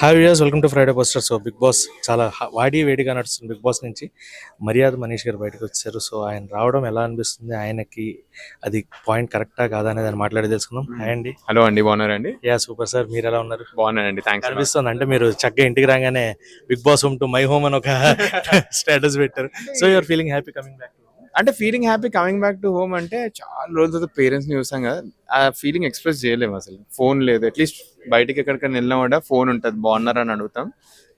Hi viewers welcome to Friday poster so Bigg Boss చాలా వాడి వేడిగా నడుస్తుంది బిగ్ బాస్ నుంచి. మర్యాద మనీష్ గారు బయటకు వచ్చారు. సో ఆయన రావడం ఎలా అనిపిస్తుంది? ఆయనకి అది పాయింట్ కరెక్టా కాదా అనేది ఆయన మాట్లాడి తెలుసుకుందాం. హాయ్ అండి. హలో అండి బాగున్నారండి? యా సూపర్ సార్ మీరు ఎలా ఉన్నారు? బాగున్నానండి థ్యాంక్స్ అనిపిస్తుంది అంటే మీరు చక్కగా ఇంటికి రాగానే Bigg Boss home to my home అని ఒక స్టేటస్ పెట్టారు. So you're feeling happy coming back అంటే feeling happy coming back to home అంటే చాలా రోజుల పేరెంట్స్ని చూసాం కదా. ఆ ఫీలింగ్ ఎక్స్ప్రెస్ చేయలేము అసలు. ఫోన్ లేదు అట్లీస్ట్ బయటికి ఎక్కడికైనా వెళ్ళినా ఫోన్ ఉంటుంది. బాగున్నారా అని అడుగుతాం.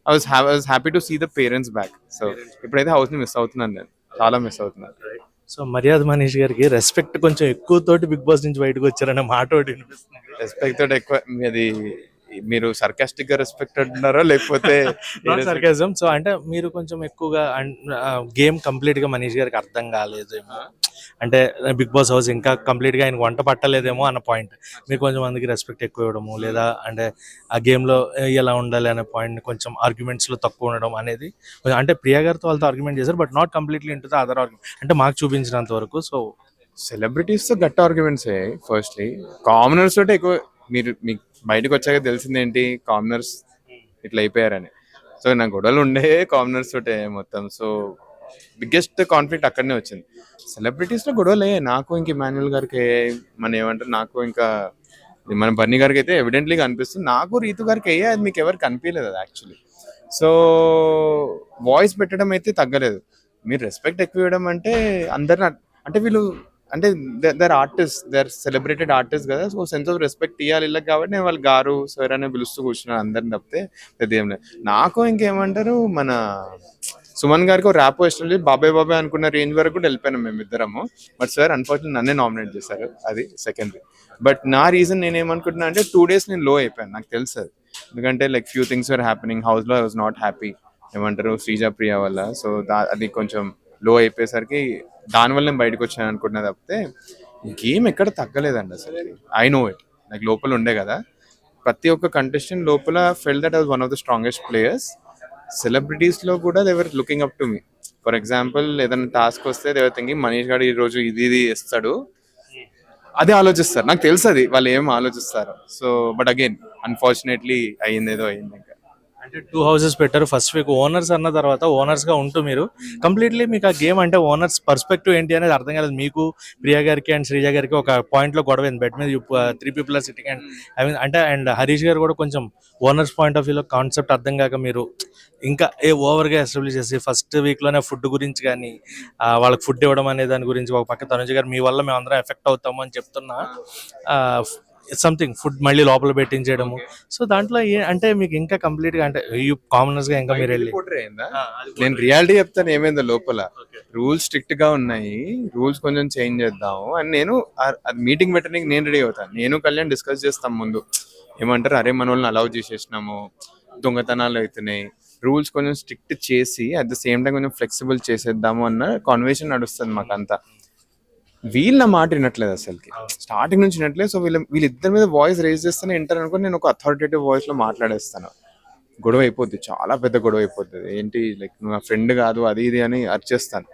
I was was happy to see the parents back so ఇప్పుడైతే హౌస్ని మిస్ అవుతున్నాను నేను. చాలా మిస్ అవుతున్నాను. సో మర్యాద మనీష్ గారికి రెస్పెక్ట్ కొంచెం ఎక్కువ తోటి బిగ్ బాస్ నుంచి బయటకు వచ్చారనే మాట ఒకటి వినిపిస్తుంది. రెస్పెక్ట్ తోటి ఎక్కువ అది మీరు సర్కాస్టిక్గా రెస్పెక్ట్ అంటున్నారా లేకపోతే సర్కాజం సో అంటే మీరు కొంచెం ఎక్కువగా గేమ్ కంప్లీట్గా మనీష్ గారికి అర్థం కాలేదేమో అంటే బిగ్ బాస్ హౌస్ ఇంకా కంప్లీట్గా ఆయన వంట పట్టలేదేమో అన్న పాయింట్ మీరు కొంచెం మందికి రెస్పెక్ట్ ఎక్కువ ఇవ్వడము లేదా అంటే ఆ గేమ్లో ఎలా ఉండాలి అనే పాయింట్ కొంచెం ఆర్గ్యుమెంట్స్లో తక్కువ ఉండడం అనేది అంటే ప్రియా గారితో వాళ్ళతో ఆర్గ్యుమెంట్ చేశారు but not completely into the other argument అంటే మాకు చూపించినంత వరకు సో సెలబ్రిటీస్తో గట్ట ఆర్గ్యుమెంట్స్ ఫస్ట్లీ కామనర్స్ తోటే ఎక్కువ మీరు మీకు బయటకు వచ్చాక తెలిసింది ఏంటి కామనర్స్ ఇట్లా అయిపోయారని. సో నా గొడవలు ఉండే కామనర్స్ తోటే మొత్తం. సో బిగ్గెస్ట్ కాన్ఫ్లిక్ట్ అక్కడనే వచ్చింది. సెలబ్రిటీస్లో గొడవలు గొడవలే. నాకు ఇంక ఇమాన్యుల్ గారికి మన ఏమంటారు? నాకు ఇంకా మన బన్నీ గారికి అయితే ఎవిడెంట్లీగా అనిపిస్తుంది నాకు రీతు గారికి అయ్యే అది మీకు ఎవరికి కనిపించలేదు అది యాక్చువల్లీ సో వాయిస్ పెట్టడం అయితే తగ్గలేదు. మీరు రెస్పెక్ట్ ఎక్కువ ఇవ్వడం అంటే అందరిని అంటే వీళ్ళు అంటే their artist their celebrated artist కదా. సో సెన్స్ ఆఫ్ రెస్పెక్ట్ ఇవ్వాలి వీళ్ళకి కాబట్టి నేను వాళ్ళు గారు సార్ అనే పిలుస్తూ కూర్చున్నాను అందరిని తప్పితే పెద్ద ఏం లేదు. నాకు ఇంకేమంటారు మన సుమన్ గారికి ర్యాప్ ఇష్టం లేదు. బాబాయ్ బాబాయ్ అనుకున్న రేంజ్ వరకు కూడా వెళ్ళిపోయినాం మేము ఇద్దరము. బట్ సార్ అన్ఫార్చునేట్ నన్నే నామినేట్ చేశారు అది సెకండ్ బట్ నా రీజన్ నేను ఏమనుకుంటున్నా అంటే టూ డేస్ నేను లో అయిపోయాను నాకు తెలుసు అది. ఎందుకంటే like few things are happening హౌస్లో ఐ వాజ్ నాట్ హ్యాపీ ఏమంటారు శ్రీజ ప్రియ వల్ల. సో దా అది కొంచెం లో అయిపోయేసరికి దానివల్ల నేను బయటకు వచ్చాను అనుకుంటున్నా తప్పితే గేమ్ ఎక్కడ తగ్గలేదండి అసలు ఐ నో ఇట్ నాకు లోపల ఉండే కదా. ప్రతి ఒక్క కంటెస్టెంట్ లోపల felt that as one of the strongest players సెలబ్రిటీస్లో కూడా they were looking up to me for example ఏదైనా టాస్క్ వస్తే దేవర్ థింకింగ్ మనీష్ గారు ఈరోజు ఇది ఇది ఇస్తాడు అదే ఆలోచిస్తారు. నాకు తెలుసు అది. వాళ్ళు ఏం ఆలోచిస్తారు. సో బట్ అగైన్ అన్ఫార్చునేట్లీ అయ్యింది ఏదో అయ్యింది ఇంకా. అంటే టూ హౌసెస్ పెట్టారు. ఫస్ట్ వీక్ ఓనర్స్ అన్న తర్వాత ఓనర్స్గా ఉంటూ మీరు. కంప్లీట్లీ మీకు ఆ గేమ్ అంటే ఓనర్స్ పర్స్పెక్టివ్ ఏంటి అనేది అర్థం కాలేదు. మీకు ప్రియా గారికి అండ్ శ్రీజ గారికి ఒక పాయింట్లో గొడవ బెడ్ మీద three people are sitting and I mean అంటే అండ్ హరీష్ గారు కూడా కొంచెం ఓనర్స్ పాయింట్ ఆఫ్ వ్యూలో కాన్సెప్ట్ అర్థం కాక మీరు ఇంకా ఏ ఓవర్గా ఎస్టాబ్లిష్ చేసి ఫస్ట్ వీక్లోనే ఫుడ్ గురించి కానీ వాళ్ళకి ఫుడ్ ఇవ్వడం అనే దాని గురించి ఒక పక్క తనుజ గారు మీ వల్ల మేము అందరం ఎఫెక్ట్ అవుతాము అని చెప్తున్నా. సంథింగ్ ఫుడ్ మళ్ళీ లోపల పెట్టించేయడము. సో దాంట్లో ఏ- అంటే మీకు ఇంకా కంప్లీట్గా అంటే కామనర్స్గా ఇంకా మీరు వెళ్ళి అయిందా? నేను రియాలిటీ చెప్తాను ఏమైందో లోపల. రూల్స్ స్ట్రిక్ట్గా ఉన్నాయి. రూల్స్ కొంచెం చేంజ్ చేద్దాము. అని నేను అది మీటింగ్ పెట్టడానికి నేను రెడీ అవుతాను. నేను కళ్యాణ్ డిస్కస్ చేస్తాం ముందు. ఏమంటారు? అరే మన వాళ్ళని అలౌ చేసేసినాము. దొంగతనాలు అవుతున్నాయి. రూల్స్ కొంచెం స్ట్రిక్ట్ చేసి అట్ ద సేమ్ టైం కొంచెం ఫ్లెక్సిబుల్ చేసేద్దాము అన్న కాన్వర్సేషన్ నడుస్తుంది మాకంతా. వీళ్ళ మాట వినట్లేదు అసలుకి. స్టార్టింగ్ నుంచి వినట్లేదు. సో వీళ్ళ వీళ్ళిద్దరి మీద వాయిస్ రేజ్ చేస్తేనే వింటారు అనుకుని నేను ఒక అథారిటేటివ్ వాయిస్లో మాట్లాడేస్తాను. గొడవ అయిపోద్ది. చాలా పెద్ద గొడవ అయిపోతుంది ఏంటి? లైక్ నువ్వు నా ఫ్రెండ్ కాదు అది ఇది అని అరిచేస్తాను.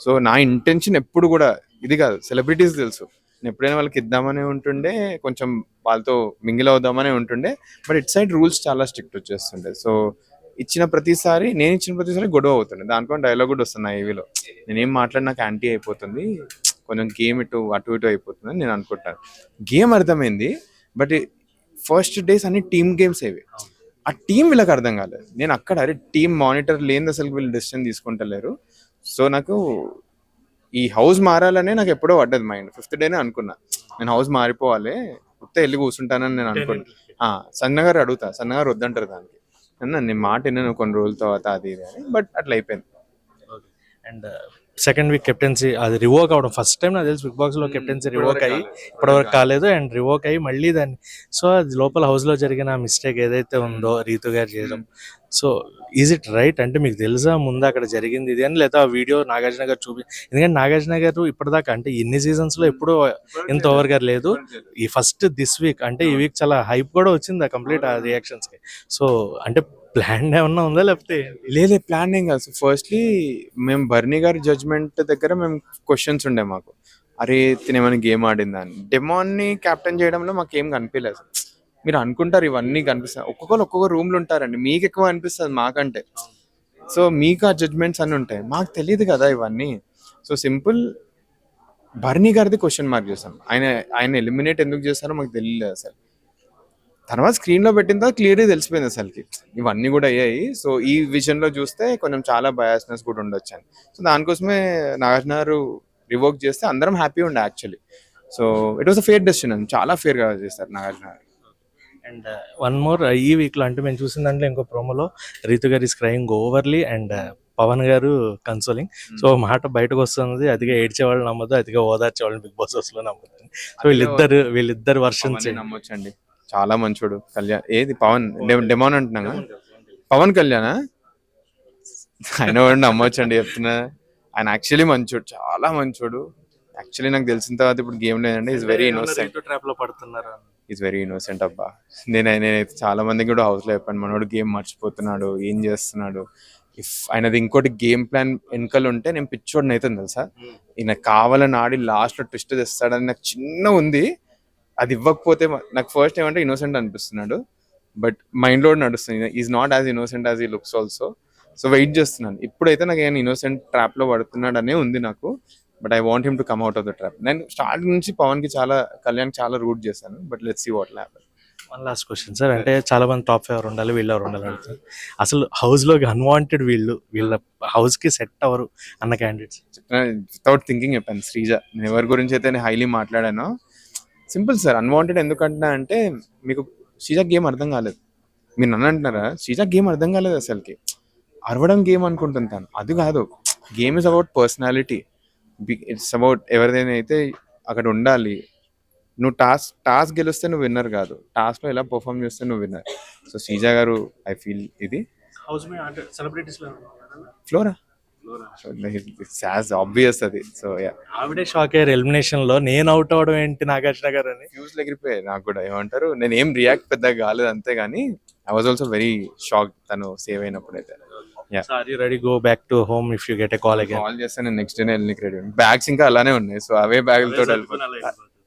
సో నా ఇంటెన్షన్ ఎప్పుడు కూడా ఇది కాదు. సెలబ్రిటీస్ తెలుసు. నేను ఎప్పుడైనా వాళ్ళకి ఇద్దామని ఉంటుండే కొంచెం వాళ్ళతో మింగిల్ అవుదామని ఉంటుండే బట్ ఇట్ సైడ్ రూల్స్ చాలా స్ట్రిక్ట్ వచ్చేస్తుండే. సో ఇచ్చిన ప్రతిసారి నేను ఇచ్చిన ప్రతిసారి గొడవ అవుతుండే. దానికో డైలాగ్ కూడా వస్తుంది ఏవీలో నేనేం మాట్లాడినా నాకు యాంటీ అయిపోతుంది. కొంచెం గేమ్ ఇటు అటు ఇటు అయిపోతుంది అని నేను అనుకుంటాను. గేమ్ అర్థమైంది బట్ ఫస్ట్ డేస్ అన్ని టీమ్ గేమ్స్ అవి ఆ టీం వీళ్ళకి అర్థం కాలేదు. నేను అక్కడ అరే టీం మానిటర్ లేని అసలు వీళ్ళు డెసిషన్ తీసుకుంటలేరు. సో నాకు ఈ హౌస్ మారాలనే నాకు ఎప్పుడో పడ్డది మైండ్. ఫిఫ్త్ డేనే అనుకున్నా. నేను హౌస్ మారిపోవాలి ఉత్తే వెళ్ళి కూర్చుంటానని నేను అనుకున్నా సన్నగారు అడుగుతా. సన్నగారు వద్దంటారు దానికి. అన్న నేను మాట విన్నాను కొన్ని రోజుల తర్వాత అది ఇది అని. బట్ అట్లా అయిపోయింది. అండ్ సెకండ్ వీక్ కెప్టెన్సీ అది రివోక్ అవడం ఫస్ట్ టైం నాకు తెలిసి బిగ్ బాక్స్లో కెప్టెన్సీ రివోక్ అయ్యి ఇప్పటివరకు కాలేదు అండ్ రివోక్ అయ్యి మళ్ళీ దాన్ని. సో అది లోపల హౌస్లో జరిగిన మిస్టేక్ ఏదైతే ఉందో రీతు గారు చేయడం. సో ఈజ్ ఇట్ రైట్ అంటే మీకు తెలుసా ముందు అక్కడ జరిగింది ఇది అని లేదా ఆ వీడియో నాగార్జున గారు చూపి? ఎందుకంటే నాగార్జున గారు ఇప్పటిదాకా అంటే ఇన్ని సీజన్స్లో ఎప్పుడూ ఇంత ఓవర్ గారు లేదు. ఈ ఫస్ట్ దిస్ వీక్ అంటే ఈ వీక్ చాలా హైప్ కూడా వచ్చింది ఆ కంప్లీట్ ఆ రియాక్షన్స్కి. సో అంటే ప్లాన్ ఏమన్నా ఉందా లేకపోతే? లేదే ప్లాన్ ఏం కాదు. ఫస్ట్లీ మేము బర్నీ గారి జడ్జ్మెంట్ దగ్గర మేము క్వశ్చన్స్ ఉండే మాకు. అరే తినేమని గేమ్ ఆడిందా అని. డెమాన్ని క్యాప్టెన్ చేయడంలో మాకు ఏం కనిపించలేదు మీరు అనుకుంటారు ఇవన్నీ కనిపిస్తాయి. ఒక్కొక్కరు ఒక్కొక్క రూమ్లో ఉంటారండి. మీకు ఎక్కువ అనిపిస్తుంది మాకంటే. సో మీకు ఆ జడ్జ్మెంట్స్ అన్నీ ఉంటాయి. మాకు తెలియదు కదా ఇవన్నీ. సో సింపుల్ బర్నీ గారిది క్వశ్చన్ మార్క్ చేస్తాం ఆయన ఆయన ఎలిమినేట్ ఎందుకు చేస్తారో మాకు తెలియలేదు అసలు. తర్వాత స్క్రీన్లో పెట్టిన తర్వాత క్లియర్గా తెలిసిపోయింది అసలుకి. ఇవన్నీ కూడా అయ్యాయి సో ఈ విజన్లో చూస్తే కొంచెం చాలా బయాస్నెస్ కూడా ఉండొచ్చు అని. సో దానికోసమే నాగార్జున గారు రివోక్ చేస్తే అందరం హ్యాపీ ఉండే actually so it was a fair decision అని చాలా ఫేర్గా చేస్తారు నాగార్జున గారు. అండ్ వన్ మోర్ ఈ వీక్లో అంటే మేము చూసిన దాంట్లో ఇంకో ప్రోమోలో రీతు గారి స్క్రైయింగ్ ఓవర్లీ అండ్ పవన్ గారు కన్సోలింగ్ సో మాట బయటకు వస్తుంది అదిగా ఏడ్చే వాళ్ళు నమ్మదు అదిగా ఓదార్చే వాళ్ళని బిగ్ బాస్ హౌస్లో నమ్ముతుంది సో వీళ్ళిద్దరు వీళ్ళిద్దరు వర్షన్స్ నమ్మొచ్చండి. చాలా మంచోడు. కళ్యాణ్ ఏది? పవన్? డెమోన్ అంటున్నా పవన్ కళ్యాణ్? ఆయన వాడిని నమ్మొచ్చండి చెప్తున్నా. ఆయన యాక్చువల్లీ మంచోడు చాలా మంచోడు. యాక్చువల్లీ నాకు తెలిసిన తర్వాత ఇప్పుడు గేమ్ లేదండి ఈజ్ వెరీ ఇన్నోసెంట్ ట్రాప్లో పడుతున్నారు ఈజ్ వెరీ ఇన్నోసెంట్ అబ్బా. నేను నేనైతే చాలా మందికి కూడా హౌస్లో చెప్పాను మనోడు గేమ్ మర్చిపోతున్నాడు ఏం చేస్తున్నాడు? ఇఫ్ ఆయనది ఇంకోటి గేమ్ ప్లాన్ వెనకాల ఉంటే నేను పిచ్చోడిని అవుతుంది తెలుసా? ఈయన కావాలని ఆడి లాస్ట్లో ట్విస్ట్ తెస్తాడని నాకు చిన్న ఉంది. అది ఇవ్వకపోతే నాకు ఫస్ట్ ఏమంటే ఇన్నోసెంట్ అనిపిస్తున్నాడు. బట్ మైండ్లో నడుస్తుంది. Is not as innocent as he looks also so wait చేస్తున్నాను. ఇప్పుడైతే నాకు ఆయన ఇన్నోసెంట్ ట్రాప్లో పడుతున్నాడు అనే ఉంది నాకు. But I want him to come out of the trap నేను స్టార్ట్ నుంచి పవన్కి చాలా కళ్యాణ్ చాలా రూట్ చేశాను. But let's see what happen one last question sir అంటే చాలా మంది టాప్ ఫేవర్ ఉండాలి వీళ్ళు ఎవరు ఉండాలి అడుగుతారు అసలు హౌస్లో అన్వాంటెడ్ వీళ్ళు వీళ్ళ హౌస్కి సెట్ అవ్వరు అన్న క్యాండిడేట్స్ వితౌట్ థింకింగ్ చెప్పాను శ్రీజ. నేను ఎవరి గురించి అయితే నేను హైలీ మాట్లాడానో సింపుల్ సార్ అన్వాంటెడ్ ఎందుకంటున్నా అంటే మీకు శ్రీజ గేమ్ అర్థం కాలేదు. మీరు నన్ను అంటున్నారా? శ్రీజ గేమ్ అర్థం కాలేదు అసలుకి. అరవడం గేమ్ అనుకుంటుంటాను అది కాదు. Game is about personality it's about ఎవరిదైనా అయితే అక్కడ ఉండాలి. నువ్వు టాస్క్ టాస్క్ గెలిస్తే నువ్వు విన్నర్ కాదు. టాస్క్లో ఎలా పర్ఫామ్ చేస్తే నువ్వు winner so Sreeja garu I feel ఇది. హౌస్ ఆబ్వియస్ అది సో యా ఆవిడే షాక్ అయ్యారు ఎలిమినేషన్లో. నేను అవుట్ అవడం ఏంటి నాగార్జున గారు అని? ఫ్యూజ్ ఎగిరిపోయాయి నాకు కూడా ఏమంటారు? నేను ఏం రియాక్ట్ పెద్దగా కాలేదు అంతే కానీ I was also very shock తను సేవ్ అయినప్పుడు అయితే Yeah. Sir you ready go back to home if you get a call again call చేస్తే నేను నెక్స్ట్ డే వెళ్ళి రెడీ బ్యాగ్స్ ఇంకా అలానే ఉన్నాయి. సో అవే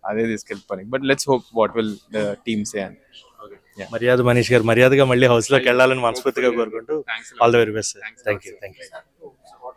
అదే తీసుకెళ్ళిపోయి but let's hope what will the team say అని మర్యాద మనీష్ గారు మర్యాదగా మళ్ళీ హౌస్లోకి వెళ్ళాలని మనస్ఫూర్తిగా కోరుకుంటూ all the very best thank you thank you